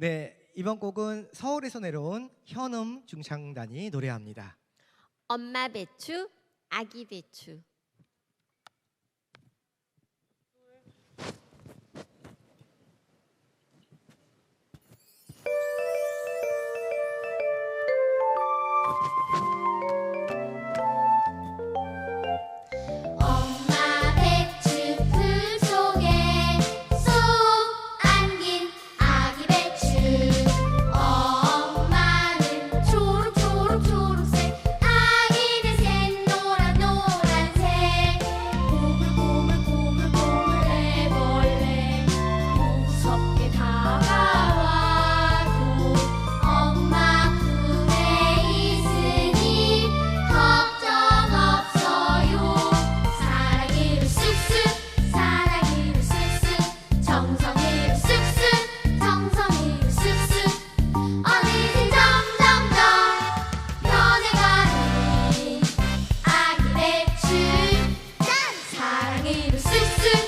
네, 이번 곡은 서울에서 내려온 현음 중창단이 노래합니다. 엄마 배추, 아기 배추. 고양이를 쓱쓱